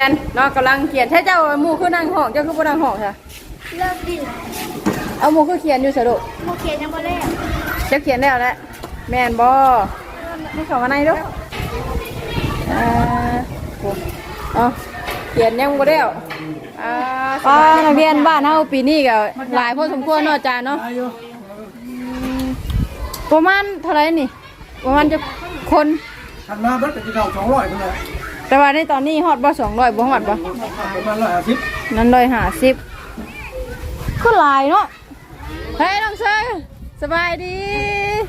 ขียนเนาะกำลังเขียนถ้าเจ้าหมู่คือนั่งห้องเจ้าคือบ่นั่งห้องค่ะเลิกดิเอาหมู่คือเขียนอยู่สะดุโมเขียนยังบ่แล้วเจ้าเขียนแล้วแหละแม่นบ่ไม่เข้ามาในเดูอ่าโอ้เอาเขียนยังบ่แล้วอ่าป้านักเรียนบ้านเฮาปีนี้ก็หลายพอสมควรเนาะอาจารย์เนาะประมาณเท่าไหร่นี่ประมาณจะคนทันมาเบิดจะเอาสองร้อยคนเลย แต่ว่าในตอนนี้ฮอดบ่200บ่ฮอดบ่ประมาณร้อยห้าสิบนั่นเลยหาสิบก็หลายเนาะเฮ้ยน้องเซยสบายดี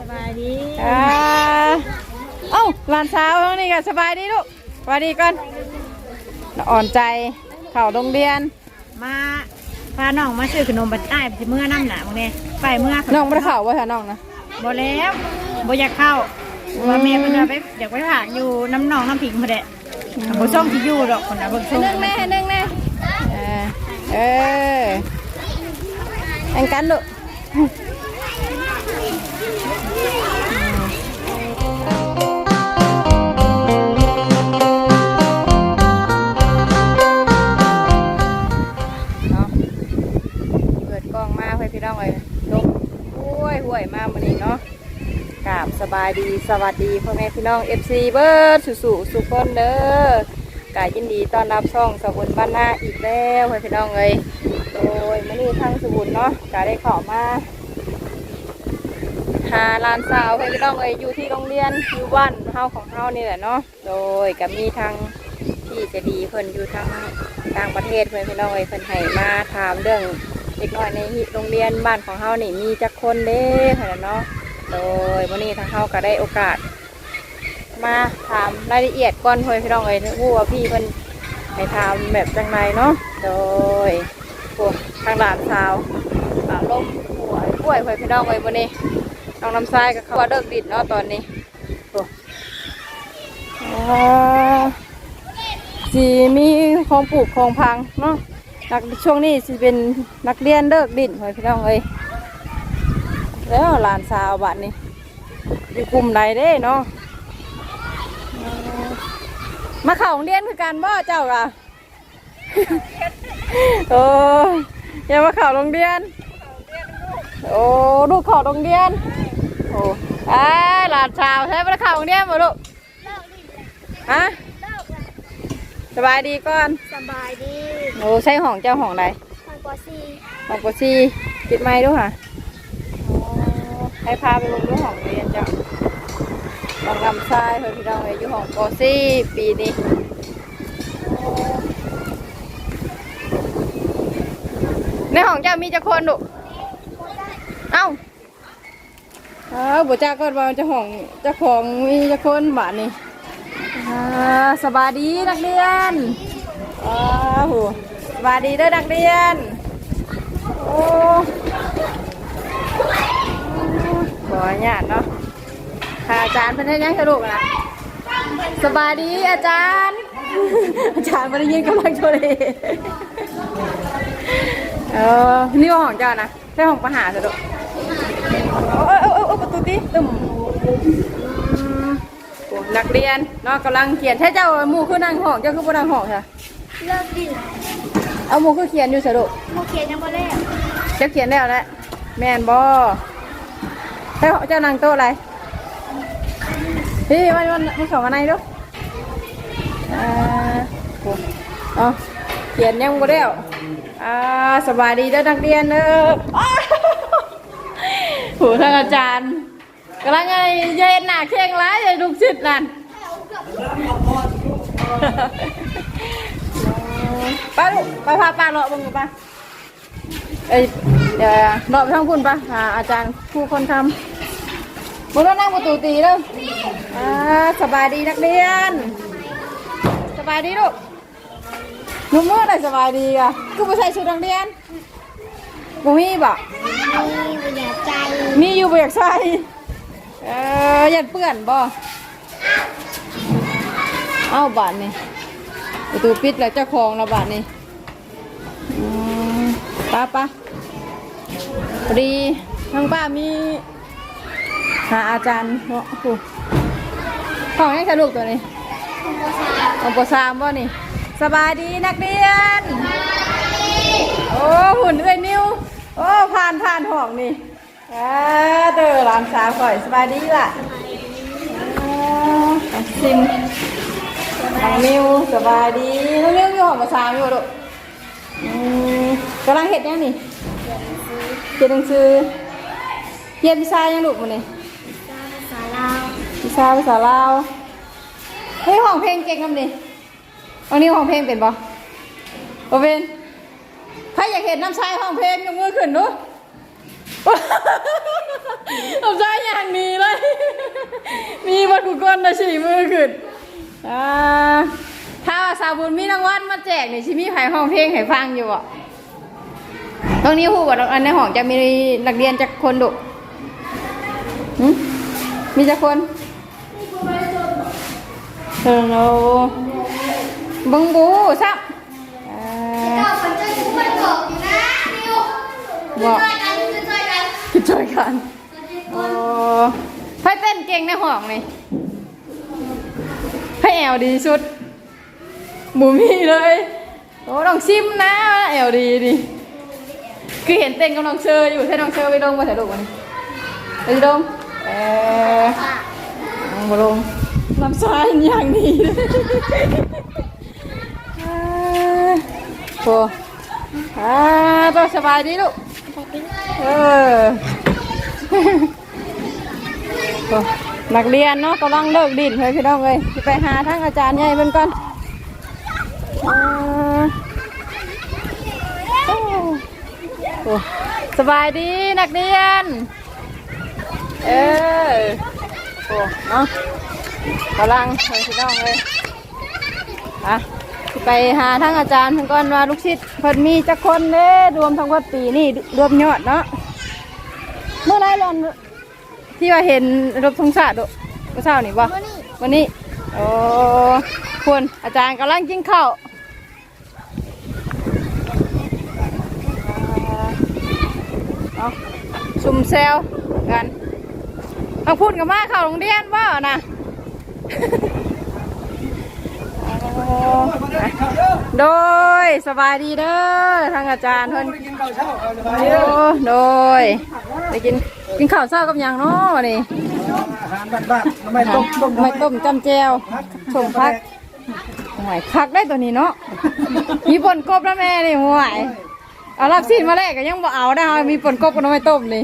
สบายดีอ่าเอ้าหลานสาวน้องนี่ก็สบายดีลูกสบายดีก่อนอ่อนใจเข่าโรงเรียนมาพาน้องมาซื้อขนมบัดอ้ายสิเมื่อน้ำหนามึงเนี่ยไปเมื่อน้องไม่ได้เข่าว่าแถวน้องนะบ่แล้วบ่อยากเข้าว่าแม่เพิ่นว่าไปอยากไปฝากอยู่น้ำหนองน้ำผิงพุ่นแหละ บ่ส่งที่อยู่ดอกคนน่ะเบิ่งส่งนึ่งแน่นึ่งแน่เออเออแข่งกันลูกเนาะเปิดกล้องมาให้พี่น้องเลยลมห้วยห้วยมาวันนี้เนาะ กราบสบายดีสวัสดีพ่อแม่พี่น้อง FC เบิร์ดสุสุสุขคนเด้อกายินดีต้อนรับช่องสบุนบ้านหน้าอีกแล้วให้พี่น้องเลยโดยมื่อนี้ทางสบุนเนาะกาได้ขอมาหาลานสาวให้พี่น้องเอ้ยอยู่ที่โรงเรียนอยู่บ้านเฮาของเฮานี่แหละเนาะโดยก็มีทางที่จะดีเพิ่นอยู่ทางต่างประเทศเพิ่อนพี่น้องเอ้ยเพิ่นให้มาถามเรื่องเด็กน้อยในโรงเรียนบ้านของเฮานี่มีจักคนเด้ค่ะเนาะ โดยวันนี้ทางเฮาก็ได้โอกาส มาถามรายละเอียดก่อนเพื่อนพี่น้องเอ้ยรู้ว่าพี่เพิ่นให้ถามแบบจังไรเนาะโดยพวกทางหลานสาวอารมณ์ป่วยป่วยเพื่อนพี่น้องเอ้ยวันนี้น้องน้ำทรายก็เขาเลิกดิดเนาะตอนนี้โอ้สีมีของปลูกของพังเนาะนักช่วงนี้สิเป็นนักเรียนเลิกดินเฮ้ยพี่น้องเอ้ย แล้วหลานสาวบัดนี้อยู่กลุ่มใดเด้เนาะอ่ามาเข้าโรงเรียนคือกันบ่เจ้าล่ะโอ้ยอย่ามาเข้าโรงเรียน โอ้ลูกเขอโรงเรียนโอ้ไอ้ยหลานชาวใช่ไหมเข่าโรงเรียนมาลูกฮะสบายดีก่อนสบายดีโอ้ใช่ห้องเจ้าห้องใดทางปอซีห้องปซีปิดไม้ด้วยค่ะโอ้ ให้พาไปลงด้วยห้องเรียนเจ้าลองนำทรายเพื่อนพี่น้องเลยอยู่ห้องปซีปีนี้ในห้องเจ้ามีจะคนดุเอ้าเออบุจ้าก็ว่าเจ้าของเจ้าของมีเจ้าคนบ้านนี่สบายดีนักเรียนอ้าวโหสบายดีเด้อนักเรียน โอ้ ออนุญาตเนาะค่ะอาจารย์เป็นยังสรุปนะสบายดีอาจารย์ อาจารย์มาได้ยินกำลังโชว์เลยเออนี่ว่าของเจ้านะใช่ของประหารสรุปโอ้ยโอ้ยโอ้ยประตูตีตึมอืมโอ้นักเรียนเนาะกำลังเขียนถ้าเจ้าหมู่คือนั่งห้องเจ้าคือบ่นั่งห้องค่ะเลิกดิเอาหมู่คือเขียนอยู่สะดุโมเขียนยังบ่แล้วเจ้าเขียนแล้วแหละแม่นบ่ เจ้าเจ้านั่งโต๊ะอะไรพี่มันมันมันเข้ามาในดูอ่าโอ้เอาเขียนยังบ่แล้อ่าสบายดีเด้อนักเรียนเด้ออ้โหท่านอาจารย์กำลังไงเย็นหนาเข่งร้ายเลยลูกศิษย์นั่นป้าลูกไปพาป้าเลาะบึงป้าเอ้ยเดี๋ยวเลาะไปทางคุณป้าอาจารย์ครูคนทำ บุญนั่งประตูตีเลยอ่าสบายดีนักเรียน สบายดีลูกหนุ่มมือได้สบายดีอะกูไปใส่ชุดนักเรียนกูมีบ่มีบ่อยากใจมีอยู่บ่อยากใส่เออยันเปื้อนบ่เอ้าบาทนี่ประตูปิดแล้วเจ้าของเราบาทนี่อืมป้าป้าพอดีทางป้ามี หาอาจารย์เนาะครูของให้สรุปตัวนี้ของปสามบ่นี่ สบายดีนักเรียน โอ้หุ่นเอ้ยนิ้ว โอ้ผ่านผ่านห้องนี่อ่าเด้อหลานสาวข่อยสบายดีล่ะซิมน้องนิวสบายดีน้องนิวอยู่ห้องภาษาอยู่ลูกอืมกำลังเห็ดยังนี่เขียนหนังสือเรียนวิชายังลูกมันนี่ วิชาภาษาลาวเฮ้ยห้องเพลงเก่งกันดิวันนี้ห้องเพลงเป็นปะบ่เป็นใครอยากเห็นน้ำชายห้องเพลงยกมือขึ้นดูน้ำชายอย่างนี้เลย มีบัตรกุกลนะฉีมือขึ้นอ่าถ้าว่าสาวบุญมีรางวัลมาแจกนี่ชิมีไผห้องเพลงให้ฟังอยู่บ่ตรงนี้ฮู้บ่อันในห้องจะมีนักเรียนจักคนดุมีจักคน เออโนบังบูซับอ่าเจ้าคนเจ้าชู้มันบอกอยู่นะนิวบอกช่วยกันช่วยกันคิดช่วยกันโอ้ไพ่เต้นเก่งในห้องนี่ไพ่แอวดีสุดหมูมีเลยโอ้ลองชิมนะแอวดีดิคือเห็นเต้นกับน้องเชอร์อยู่ให้น้องเชอร์ไปลงมาถ่ายรูปกันไปลงเออลงมา ลงลำซ้ายอย่างนี้เลยอ่าโอ้อาต้องสบายดีลูกเออโอ้นักเรียนเนาะกำลังเลิกดินเลยพี่น้องเลยไปหาทั้งอาจารย์ใหญ่เพิ่นก่อนโอ้โอ้สบายดีนักเรียน เออ อ้เนาะกำลังเลยพี่น้องเลยอะไปหาทั้งอาจารย์เพิ่นก่อนว่าลูกศิษย์เพิ่นมีจักคนเด้รวมทั้งวัดปีนี่รวมยอดเนาะเมื่อไรลอนที่ว่าเห็นรบธงชาติเมื่อเช้านี่บ่วันนี้โอ้คุณอาจารย์กำลังกินข้าวอ่าเอาซุ่มแซวกัน เอาพูดกับมาเข้าโรงเรียนว่านะโดยสบายดีเด้อทางอาจารย์เพิ่นไม่ได้กินข้าวเช้าเอาเลยไปโอ้โดยไปกินกินข้าวเช้ากับหยังเนาะนี่อาหารบ้านๆไม่ต้มต้มไม่ต้มจำแจวสมพักหวยคักได้ตัวนี้เนาะมีป่นกบนะแม่นี่หวยเอารับซีนมาแรกก็ยังบ่เอาได้เอามีป่นกบกับน้ำไม่ต้มนี่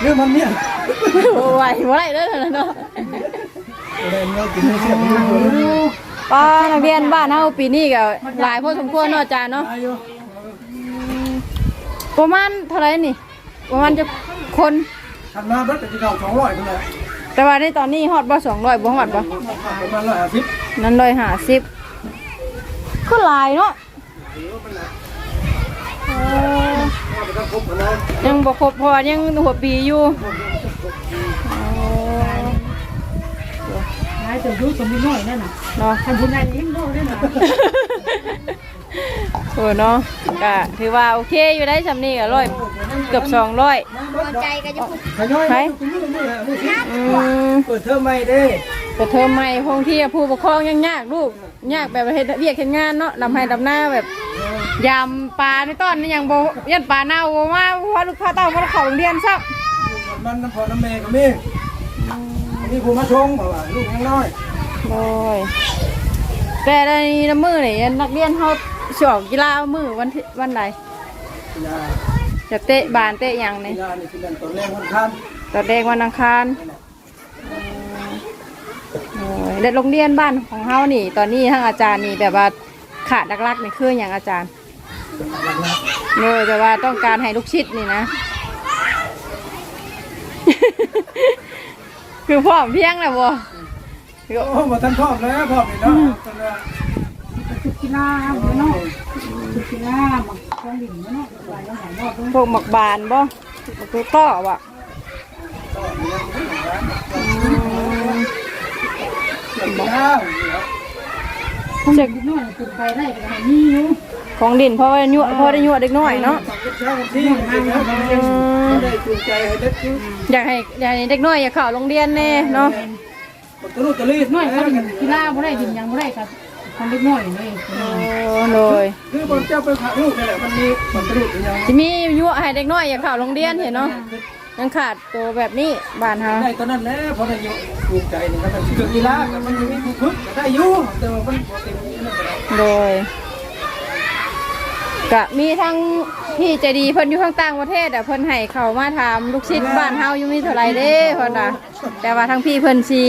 เรื่องมันเนี่ยโอ้ยบ่ได้เด้อเนาะเรื่องเรากินเสียบนี่เลยป้านักเรียนบ้านเฮาปีนี้ก็หลายพอสมควรเนาะอาจารย์เนาะอายุประมาณเท่าไหร่นี่ ประมาณจะคนทันมาบัดกินข้าวสองร้อยคนเลยแต่ว่าในตอนนี้ฮอดบ่200บ่ฮอดบ่ประมาณร้อยห้าสิบนั้น150ก็หลายเนาะ ยังบ่ครบเพราะว่ายังหัวปีอยู่อ๋อนายจะรู้สมบูรณ์หน่อยนั่นน่ะเนาะทำบุญงานยิ่งโลกนั่นน่ะโอ้เนาะก็ถือว่าโอเคอยู่ได้สำนี้ก็ร้อยเกือบ200พอใจกันจะพูดขย้อยไปตรงนี้ตรงนี้นะดูสิอืมเปิดเทอมใหม่เด้แต่เทอมใหม่พงที่ผู้ปกครองยังยากลูกยากแบบเฮ็ดเวียกเฮ็ดงานเนาะลำให้ลำหน้าแบบ ยามปลาในต้นนี่ยังบ่ยันปลาเน่าบ่มาเพราะลูกค้าเต้าบ่ได้เข้าโรงเรียนซักมันน้ำพอน้ำแม่ก็มีมีผู้มาชงบอกว่าลูกยังน้อยโอ้ยแต่ในน้ำมือนี่นักเรียนเฮาสิออกกีฬามือวันที่วันใดยาจะเตะบานเตะหยังนี่ยานี่คือเรื่องตัวแรกวันคันตอนแรกวันอังคารโอ้ยและโรงเรียนบ้านของเฮานี่ ตอนนี้ทางอาจารย์นี่แบบว่าขาดลักๆนี่คืออย่างอาจารย์ เลยแต่ว่าต้องการให้ลูกชิดนี่นะ คือพร้อมเพรียงแหละบ่คือโอ้บ่ทันพร้อมแล้วพร้อมนี่เนาะกีฬาเนาะกีฬามาเครื่องดื่มเนาะหลายหลายรอบพวกหมักบานบ่หมักตัวต่อบ่เช็คน้อยเป็นไปได้ก็ให้มีอยู่ ของดินเพราะว่ายั่วเพราะได้ยั่วเด็กน้อยเนาะเช้าวันที่ได้จูงใจให้เด็กอยู่อยากให้อยากให้เด็กน้อยอยากเข้าโรงเรียนแน่เนาะตะลุตะลีดน้อยเขากีฬาบ่ได้ดินยังบ่ได้ครับคนเล็กน้อยเลยโอ้โดยคือบนเจ้าไปผักลูกนี่แหละมันมีมันกระดูกเป็นยังสิมียั่วให้เด็กน้อยอยากเข้าโรงเรียนเห็นเนาะยังขาดตัวแบบนี้บ้านเฮาได้ตอนนั้นแหละพอได้อยู่ภูมิใจนี่ก็มันคือกีฬากับมันยังมีผู้ฝึกก็ได้อยู่แต่ว่ามันบ่เต็มที่นั่นก็ได้โดย ก็มีทั้งพี่ใจดีเพิ่นอยู่ข้างต่างประเทศอะเพิ่นให้เขามาถามลูกศิษย์บ้านเฮาอยู่มีเท่าไหรเด้เพิ่นน่ะแต่ว่าทั้งพี่เพิ่นสิ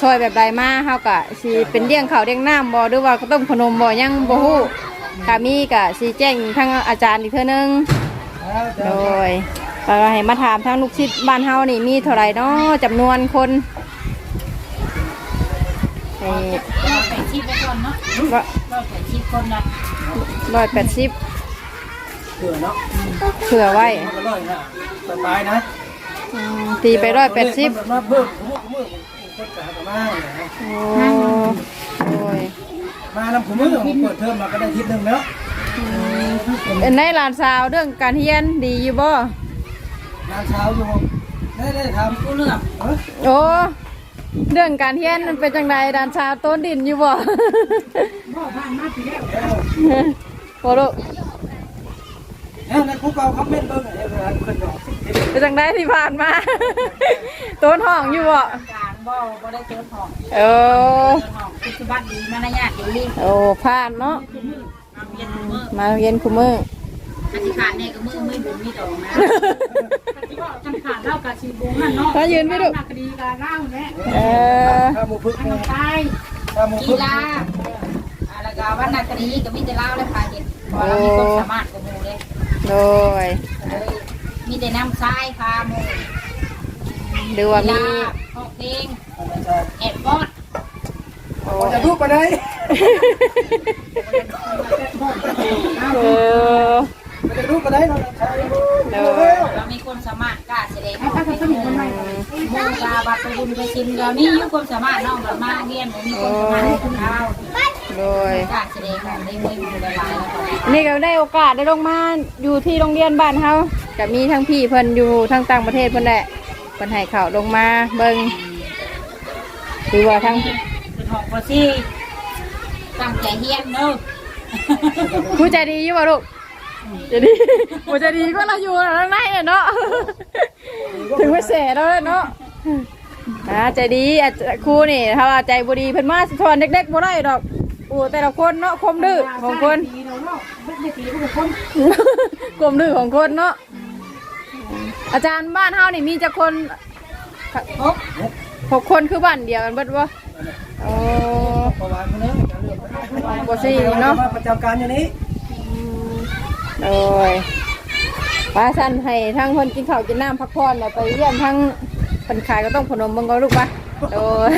ซอยแบบใดมาเฮาก็สิเป็นเลี้ยงเขาวเลี้ยงน้ำบ่หรือว่าก็ต้มขนมบ่ยังบ่ฮู้ถ้ามีก็สิแจ้งทางอาจารย์อีกเทื่อนึงโดยเราให้มาถามทางลูกศิษย์บ้านเฮานี่มีเท่าไหรเนาะจำนวนคนเอ่อเราใส่ ชีพไปก่อนเนาะร้อยเราใส่ชีพคนละร้อยแปดสิบเผื่อเนาะเผื่อไว้มันก็ร้อยนะสบายนะอืมตีไปร้อยแปดสิบมันมาเพิ่มมือมือคนกะประมาณนะโอ้โอ้ยมานำขมือผมเปิดเทอมมาก็ได้ทิศหนึ่งแล้วเป็นในหลานสาวเรื่องการเรียนดีอยู่บ่งานเช้าอยู่ได้ได้ทำกูเลือกเออโอ้ เรื่องการเรียนมันเป็นจังไดหลานสาวต้นดินอยู่บ่โอ้ลูกแล้วในคุกเอาคอมเมนต์เบิ้งเวลาขึ้นดอกเป็นจังไดที่ผ่านมาต้นห้องอยู่บ่กลางบ่บ่ได้เจอของเออเจอของปัจจุบันดีมารยาทดีโอ้ผ่านเนาะเย็นมือมาเรียนคุมือ อธิษฐานเนี่ยก็มือมือบุญมีดอกนะที่ว่าจังขาดเล่ากับชีบงนั่นเนาะมายืนพี่ลูกนักดีการเล่าเนี่ยเออข้ามูพึกน้ำตายข้ามูกีพึกฬาแล้วก็วันนักดีก็มีแต่เล่าและพาเห็นเพราะเรามีความสามารถกับมูเลยโดยมีแต่น้ำทรายพามูดูว่ามีพอกเพลงแอดบอสโอ้จะรูปไปได้เออ จะรูปไปได้เราใช้โดยเรามีความสามารถกล้าแสดงออกให้มูมูกาบัตรไปบุญไปชิมเรามีอยู่ความสามารถน้องแบบมาเรียนมีความสามารถคุณเราโดยกล้าแสดงออกได้มือบุญหลายแล้วก็นี่ก็ได้โอกาสได้ลงมาอยู่ที่โรงเรียนบ้านเฮาก็มีทั้งพี่เพิ่นอยู่ทั้งต่างประเทศเพิ่นแหละเพิ่นให้ข่าวลงมาเบิ่งหรือว่าทั้งเป็นของพอซี่ตั้งใจเฮียนเนอะผู้ใจดีอยู่บ่ลูก ใจดีผู้ใจดีก็เราอยู่ทางในน่ะเนาะ ถึงไม่เสแล้วเนาะอ่าใจดีอะครูนี่ถ้าว่าใจบ่ดีเพิ่นมาสอนเด็กๆบ่ได้ดอกโอ้แต่ละคนเนาะคมดื้อของคนคมดื้อของคนเนาะอาจารย์บ้านเฮานี่มีจักคนหกคนคือบ้านเดียวกันเบิดบ่โอ้ประวัติเนอะบ่ซี่เนาะประจำการอยู่นี้ โอ้ยป้าสั่นให้ทั้งคนกินข้าวกินน้ำพักผ่อนแล้วไปเยี่ยมทั้งคนขายก็ต้องพนมเบิ่งก็ลูกปะโอ้ย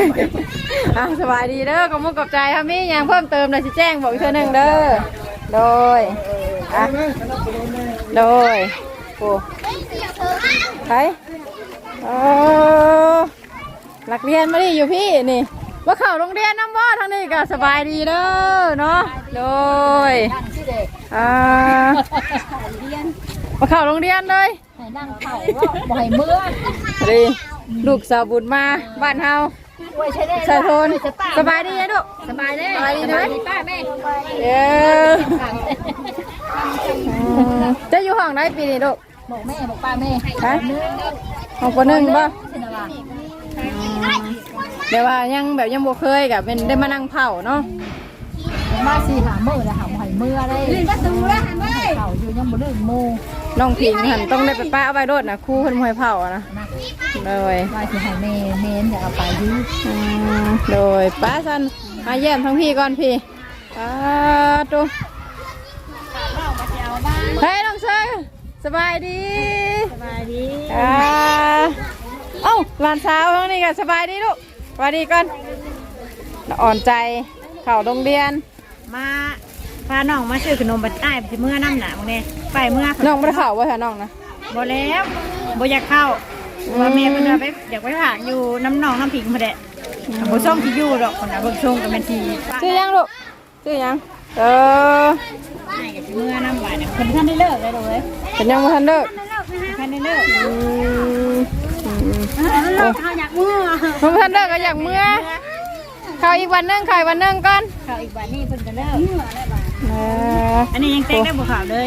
อะสบายดีเด้อขอบคุณกับใจครับมีหยังเพิ่มเติมเลยสิแจ้งบอกเทื่อหนึ่งเด้อโดยอะโดยโอ้ไปโอ้หลักเรียนมาดิอยู่พี่นี่ ว่าเข้าโรงเรียนน้ำว่าทางนี้ก็สบายดีเด้อเนาะโดยนั่งชื่อเด็กอ่าเรียนมาเข้าโรงเรียนเลยให้นั่งเข่าว่าบ่อยเมื่อดีลูกสาวบุญมาบ้านเฮาไว้ใช้ได้สะทนสบายดีไหมลูกสบายเลยสบายดีไหมป้าแม่เอออืมจะอยู่ห้องไหนปีนี้ลูกบอกแม่บอกป้าแม่ฮะห้องปหนึ่งป่ะ เช่นอะไรเดี๋ยวว่ายังแบบยังบ่เคยกับเป็นได้มานั่งเผาเนาะมาสี่หาเมื่อแล้วหาหอยเมื่อได้ลืมประตูแล้วหันไปเข่าอยู่ยังบ่ลืมโมน้องพิงหันต้องได้ไปป้าเอาไปโดดนะครู่เพิ่นบ่ให้เผาอะนะนะโดยว่าสิให้แม่เมนอยากเอาไปอยื้อืมโดยป้าสันมาเยี่ยมทั้งพี่ก่อนพี่ป้าตุเฮ้ยน้องเซอร์สบายดี สบายดีอ่าเอ้าหลานสาวทั้งนี้ก็สบายดีลูกส วัสดีก่อนอ่อนใจเข้าโรงเรียน มาพาน้องมาซื้อขนมบัตรใต้ไปเมื่อน้ำหนาบางเนี่ยไปเมื่อน้องบ่ได้เข้าว่าน้องนะบ่แล้วบ่อยากเข้าว่าแม่เพิ่นว่าไปอยากไปฝากอยู่น้ำหนองน้ำผิงพอดะบ่ส่งที่อยู่ดอกคนน่ะเบิ่งส่งกับแม่นทีชื่อยังลูกชื่อยังเออให้กับเมื่อน้ำบาดเนี่ยเพิ่นท่านได้เลิกเลยเลยเป็นยังบ่ทันเลิกท่านได้เลิก อืมอืมเขาอยากเมื่อผมท่านเลิกก็อยากเมื่อเข้าอีกวันนึงเข้าอีกวันนึงก่อนข่าวอีกวันนี้เพิ่นก็เลิกเอออันนี้ยังเต้งได้บ่ข่าวเลย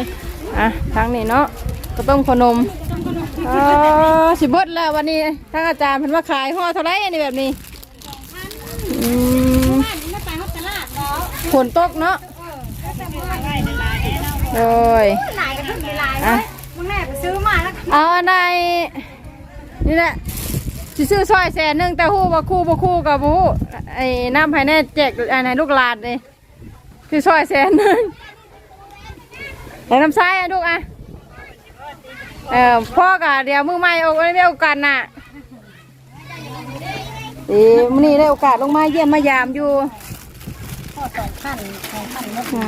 อะทางนี้เนาะก็ต้มขนมเออสิบดแล้ววันนี้ทางอาจารย์เพิ่นว่าขายห่อเท่าไหรอันนี้แบบนี้ฝนตกเนาะโดยหลยกันทุกเวลาอะมึงแม่ไปซื้อมาแล้วเอาอันใด นี่แหละสิซื้อซอยแสนหนึ่งแต่ฮู้ว่คู่บ่คู่กับบ่ฮู้ไอ้น้ำภายในแจกอันไหนลูกหลานเลยคือซอยแสนหนึ่งไอ้น้ำซ้ายอะลูกอะเออพ่อกะเดี๋ยวมือใหม่เอาไว้ไม่เอากันน่ะดีมื้อนี้ได้โอกาสลงมาเยี่ยมมายามอยู่อ่า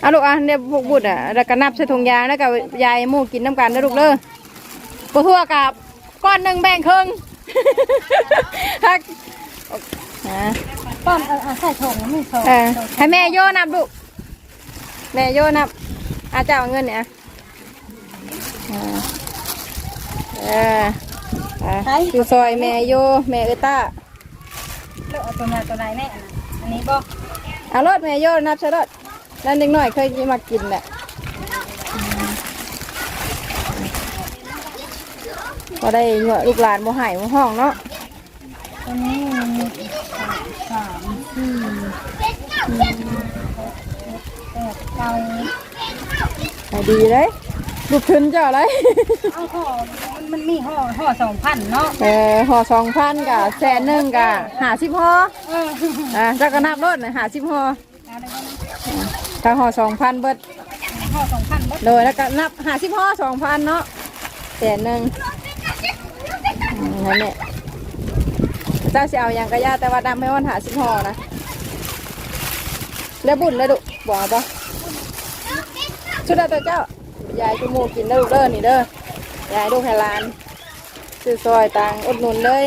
เอาลูกอะเดี๋ยวพวกบุตรอะแล้วก็นับใส่ถุงยางแล้วก็ยายมู่กินน้ำกันนะลูกเด้อปูทั่วกับ ก้อนหนึ่งแบ่งครึ่งฮักอ่าป้อมเอาใส่ถุงมีถุงเออให้แม่โยนับลูกแม่โยนับอาเจ้าเอาเงินเนี่ยอ่าเอออ่าอยู่ซอยแม่โยแม่เอต้าเลือกเอาตัวไหนตัวไหนแน่อันนี้บ่เอารถแม่โยนับใช่รถนั่นเด็กน้อยเคยมากินแหละ ก็ได้เหงาะลูกหลานโมหายโมห้องเนาะตัวนี้มีสามสี่แปดเก้าขายดีเลยลูกทุนเจ้าอะไรเอาห่อมันมีห่อห่อสองพันเนาะเออห่อสองพันกับแสนหนึ่งกับหาสิบห่อเอออ่าเจ้าก็นับรถนะหาสิบห่อเอาได้บ่ถ้าห่อสองพันเบิดห่อสองพันบ่โดยแล้วก็นับหาสิบห่อสองพันเนาะแสนหนึ่ง อืมนั่นแหละเจ้าสิเอาอย่างกระยาแต่ว่าดำให้วันหาสิบห่อนะแล้วบุญแล้วดุบอกปะชุดเตัวเจ้ายายจุมูกินเด้อลูกเด้อนี่เด้อยายลูกให้หลานซื้อซอยตังอุดหนุนเลย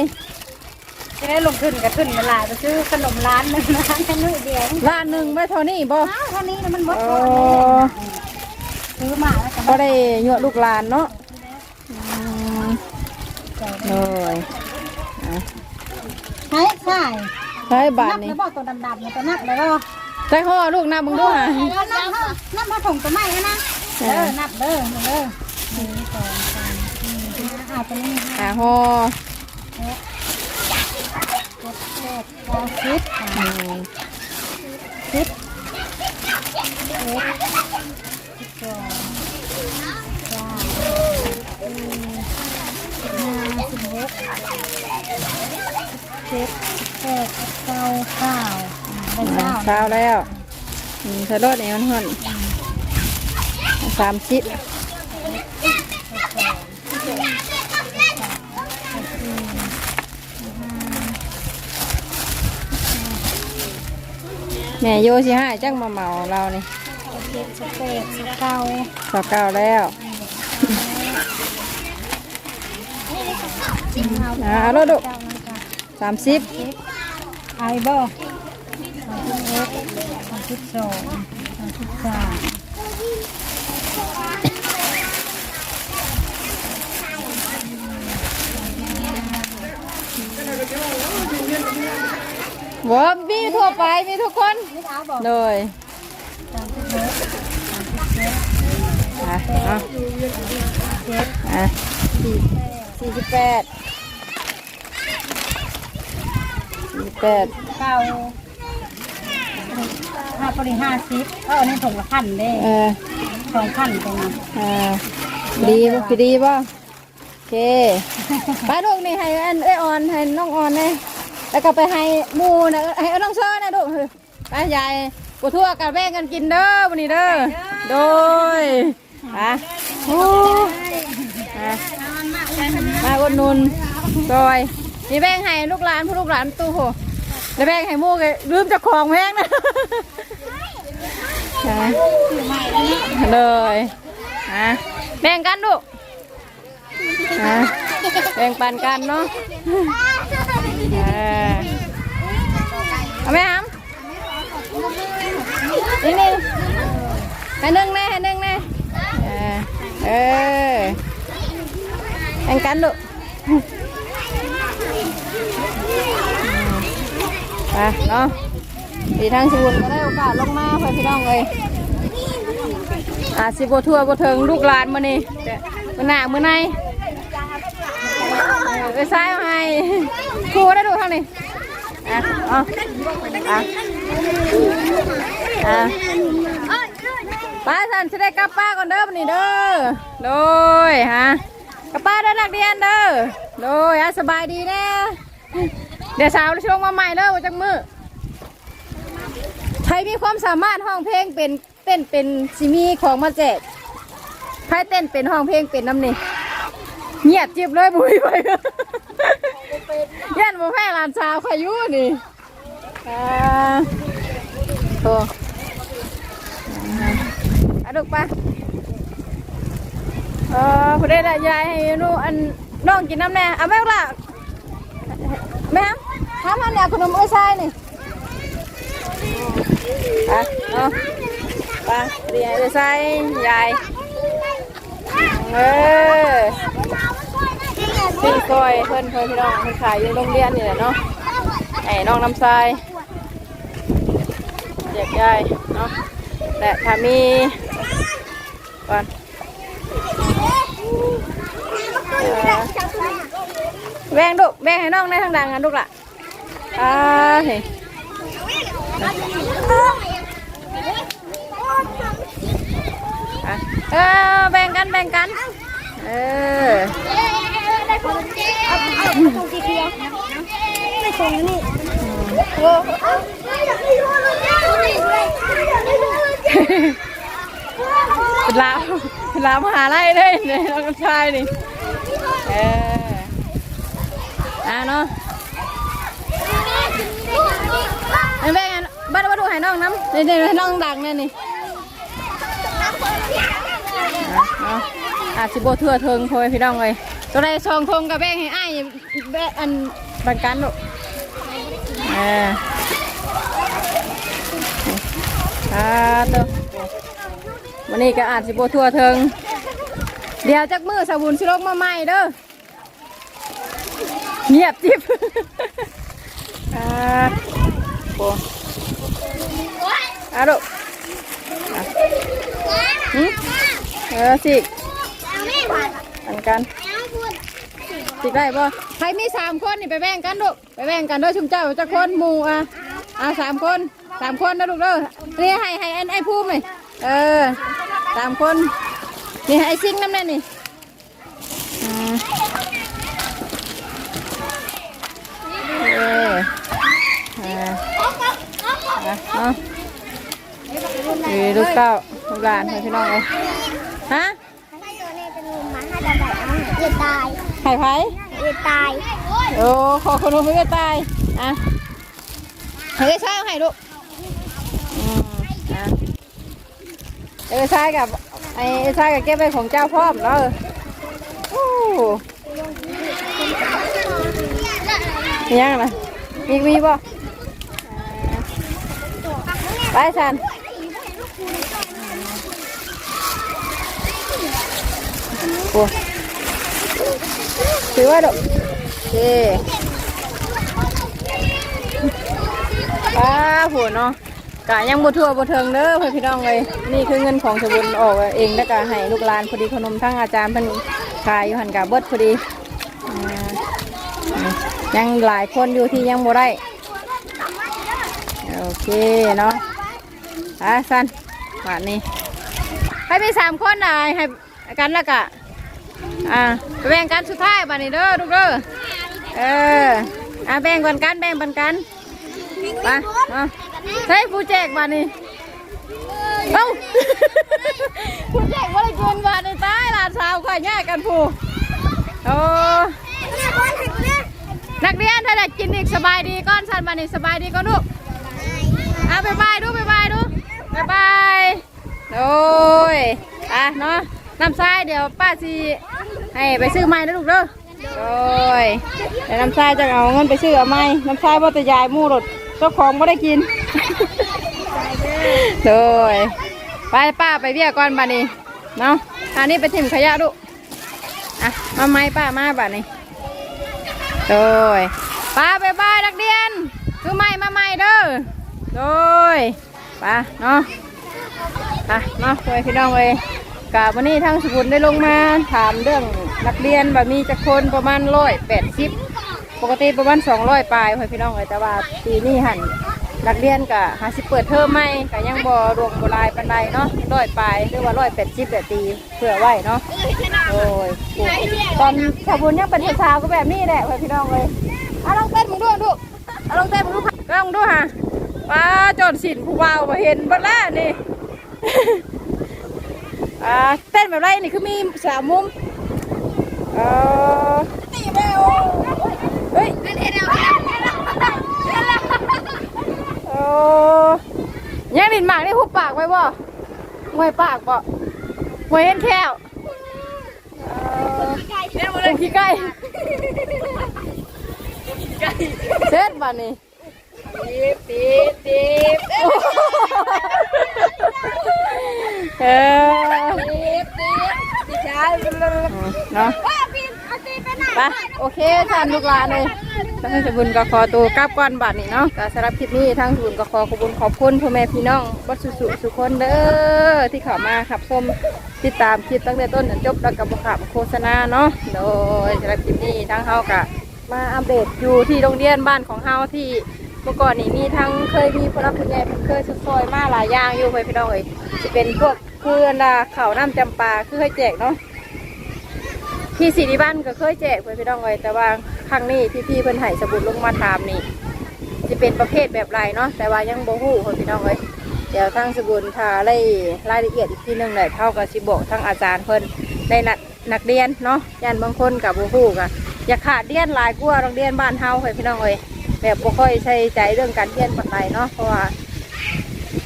จะได้ลงทุนกับทุนเวลาไปซื้อขนมร้านหนึงนะแค่นู้นเดียวล้านหนึ่งไม่เท่านี้บ่อ้าวเท่านี้นะมันหมดเอก่อนอซื้อมาแล้วก็ก็ได้ยั่วลูกหลานเนาะอืม เลยอะใช่ใช่ใช้บาทนับนี่แล้วบอกตัวดำๆเนี่ยตัวนับแล้วก็ใช้ห่อลูกนับมึงดูหะแล้วนับเท่านับมาถุงตัวใหม่แล้วนะเออนับเด้อเด้อหนึ่งสองสามสี่ห้าตัวนี้ห้าหาห่อหกเจ็ดแปดเก้าสิบอืมสิบเอ็ดสิบสองสามสี่ห้าสิบหก เจ็ดแปดเก้าเก้าเป็นเก้าเช้าแล้วอืมใช้รถนี่มันห่อนสามสิบแม่โยสิให้จังมาเหมาเรานี่เจ็ดสิบแปดสิบเก้าสอบเก้าแล้วอ่าเอา รถดุเก้านาฬิกาสามสิบไอบ่สามสิบเอ็ดสามสิบสองสามสิบสามเวิร์มมีทั่วไปมีทุกคนนี่เอาบ่เลยสามสิบเอ็ดสามสิบเจ็ดอะเอาเจ็ดอะ สี่สี่สิบแปดสี่สิบแปดเก้าห้าปริห้าสิบเออนี่ถุงละพันเด้เออสองพันตรงนั้นอ่าดีป่ะพี่ดีป่ะโอเคไปลูกนี่ให้อันเอ้ยออนให้น้องออนเลยแล้วก็ไปให้หมูนะให้เอาน้องเซอร์นะลูกไปยายปวดทั่วกับแบ่งกันกินเด้อวันนี้เด้อโดยอะโอ้อะมา อุดหนุนซอยมีแบ่งให้ลูกหลานผู้ลูกหลานตู้โหแล้วแบ่งให้หมูเลยลืมเจะของแพงนะอะเลยอะแบ่งกันลูกอะแบ่งปันกันเนาะอ่าเอาไหมครับนี่นี่ให้นึ่งแน่ให้นึ่งแน่เออ ออแงกันลูกอืมไปอะเนาะดีทางสมุนก็ได้โอกาสลงมาเพื่อนพี่น้องเลยอะสิบทั่วบ่ถึงลูกหลานมานี่มือหน้ามือในเออไปซ้ายเอาให้ครูได้ดูทางนี้อะอาอะอะป้าสันจะได้กลับป้าก่อนเด้อวันนี้เด้อโดยฮะ กับป้าเด้อนักเรียนเด้อโดยอะสบายดีแน่เดี๋ยวสาวช่วงมาใหม่เด้อจังมือใครมีความสามารถห้องเพลงเป็นเต้นเป็นซิมีของมาแจกใครเต้นเป็นห้องเพลงเป็นน้ำนี่เงียบจิบเลยบุยไปเยันบุแพ้หลานสาวขยุนี่โอ้อะดุกปะ เออพอได้ละยายให้นูอันน้องกินน้ำแน่เอาแม่ละแม่ทำอันเนี้ยขนมเอ้ยชายนี่ไปเอาไปเรียนไปใส่ยายเออสี่ซอยเพิ่นเพิ่นพี่น้องเพิ่นขายอยู่โรงเรียนนี่แหละเนาะไอ้น้องน้ำทรายเด็กยายเนาะและถ้ามีก่อนเออ แบ่งลูกแบ่งให้น้องในทางดังกันลูกล่ะอ่าเฮ้เออแบ่งกันแบ่งกัน เออเป็นลาวเป็นลาวมหาลัยเลยเนี่ยน้องชายนี่ เอออะเนาะไอ้แบ่งกันบ้านวัดดูให้น้องน้ำนี่นี่ให้น้องดังเนี่ยนี่อาจสิบโบเทื่อเทิงพ่อแม่พี่น้องเลยตัวใดซองทงกับแบ่งให้อ้ายแบ่งอันบันกันลูกเอออ่าตัววันนี้ก็อาจสิบทั่วเทิง เดี๋ยวจักมือสาบุนสิลกมาใหม่เด้อเงียบจิบอ่าโอ้อาลูกอะหึเออสิอันกันสิได้ป่ะใครมีสามคนนี่ไปแบ่งกันลูกไปแบ่งกันด้วยชุมเจ้าจะคนหมู่อะอะสามคนสามคนนะลูกเด้อนี่ให้ให้ไอ้ไอ้ภูมินี่เออสามคน นี่ไอซิ่งน้ำแน่นี่อ่าเอออ่าอ่ลูกเต้าลูกหลานพี่น้องเลยฮะตายไข่ไผ่เย็นตาย โอ้ ขอขนมไม่ตาย อะให้ได้ใช้เอาให้ลูก อืมอะเออใช้กับ ไอ้ใช้กับเก็บไว้ของเจ้าพร้อมแล้วโอ้ยังไงมีมีบ่ไปสันโอ้ถือว่าดอกโอเคป้าผัวเนาะ กะยังบ่ทั่วบ่เทิงเด้อเพื่อนพี่น้องเลยนี่คือเงินของสบุญออกเองแล้วก็ให้ลูกหลานพอดีขนมทั้งอาจารย์เพิ่นขายอยู่หันกับเบิดพอดีอ่ายังหลายคนอยู่ที่ยังบ่ได้โอเคเนาะอะสั้นบาทนี้ให้มีสามคนน่ะให้กันแล้วกะอ่าแบ่งกันสุดท้ายบัดนี้เด้อลูกเด้อเอออ่าแบ่งกันกันแบ่งปันกันไปเอา ใช้ผู้แจกบัดนี้เอ้าผู้แจกว่าอะไรกินบัดนี้ตายหลานสาวก็แยกกันผู้โอ้นักเรียนถ้าได้กินอีกสบายดีก้อนสันบัดนี้สบายดีก้อนลูกอะบ๊ายบายดูบ๊ายบายดูบ๊ายบายโอ้ยอะเนาะน้ำทรายเดี๋ยวป้าสิให้ไปซื้อไม้นะลูกเด้อโอ้ยเดี๋ยวน้ำทรายจะเอาเงินไปซื้อเอาไม้น้ำทรายบ่แต่ยายหมู่รถ เจ้าของบ่ได้กินโดยไปป้าไปเบี้ยก่อนบัดนี้เนาะอันนี้ไปถิ่มขยะลูกอะมาไม้ป้ามาบัดนี้โดยป้าไปบ้ายนักเรียนคือไม่มาไม่เด้อโดยไปเนาะไปเนาะไปพี่น้องเลยกะวันนี้ทางสมุนได้ลงมาถามเรื่องนักเรียนแบบมีจักคนประมาณร้อยแปดสิบ ปกติประมาณสองร้อยปลายพ่อพี่น้องเลยแต่ว่าปีนี้หันนักเรียนกะหาสิเปิดเทอมไหมกะยังบ่รวมบรายปันใดเนาะร้อยปลายหรือว่าร้อยแปดสิบแต่ตีเผื่อไว้เนาะโอ้ยตอนสมุนยังเป็นสาวๆก็แบบนี้แหละพ่อพี่น้องเลยเอาลองเต้นมึงด้วยลูเอาลองเต้นมาดูค่ะลองดูฮะป้าจอนสินผู้วาวมาเห็นบ้านแล้วนี่อ่าเต้นแบบไรนี่คือมีสามมุมเออตีแมว เฮ้ยโอ้ยังดินหมากได้หุบปากไว้บ่ไว้ปากบ่ไว้เห็นแค่วเออโอ้ขี้ไก่เสร็จบ้านนี่ตีบตีบตีบเออตีบตีบตีช้าเนาะ ไปโอเคท่านลูกหลานเลยท่านสบุญก็ขอตัวกลับก่อนบัดนี้เนาะก็สำหรับคลิปนี้ทางสบุญก็ขอขอบคุณขอบคุณพ่อแม่พี่น้องบัสุสุสุคนเด้อที่เข้ามาขับชมติดตามคลิปตั้งแต่ต้นจนจบแล้วก็บขับโฆษณาเนาะโดยสำหรับคลิปนี้ทางเฮากะมาอัปเดตอยู่ที่โรงเรียนบ้านของเฮาที่เมื่อก่อนนี่มีทั้งเคยมีผู้รับผู้ใหญ่เคยสุดซอยมาหลายอย่างอยู่ไปพี่น้องเอ้ยจะเป็นพวกเพื่อนนาข้าน้ำจำปาคือให้แจกเนาะ พี่สิริบันก็เคยแจกเพื่อนพี่น้องไว้แต่ว่าครั้งนี้พี่พี่ๆเพิ่นให้สบุดลงมาถามนี่จะเป็นประเภทแบบไรเนาะแต่ว่ายังโบหูเพื่อนพี่น้องไว้เดี๋ยวทางสบุญทาไล่รายละเอียดอีกทีหนึงเลยเท่ากับสิบอกทางอาจารย์เพิ่นในนักนักเรียนเนาะยันบางคนกับโบหูกะอย่าขาดเรียนหลายกว่าโรงเรียนบ้านเฮาเพื่อนพี่น้องเอ้แบบบ่ค่อยใช้ใจเรื่องการเรียนปานใดเนาะเพราะว่า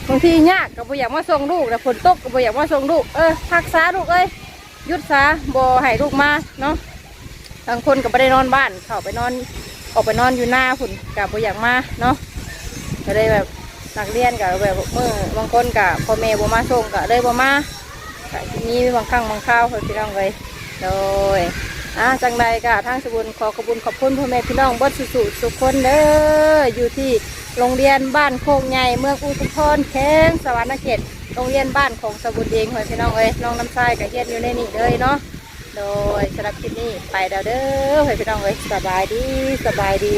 บางทียากกับบ่อยากมาส่งลูกแต่ฝนตกกับบ่อยากมาส่งลูกเออพักษาลูกเอ้ย ยุดซะบ่ให้ลูกมาเนาะบางคนก็ไม่ได้นอนบ้าน เขาไปนอนออกไปนอนอยู่หน้าฝุ่นกับบอยากมาเนาะก็เลยแบบนักเรียนกับแบบเมื่อบางคนกับพ่อแม่บมาส่งก็เลยบมาทีนี้บางครั้งบางคราวพื่อนพี่น้องเลยโดยอะจังใดก็ทางสบุญขอขอบุญขอบคุณพ่อแม่พี่น้องบดสุสุสุคนเด้ออยู่ที่โรงเรียนบ้านโคกใหญ่เมืองอุทุมพรแข้งสวรรณเขต โรงเรียนบ้านของสบุญเองเพื่อยพี่น้องเอ้ยน้องน้ำทรายกับเฮียนอยู่ในนี่เลยเนาะโดยสำหรับคลิปนี้ไปแล้วเด้อเพื่อนพี่น้องเอ้ยสบายดีสบายดี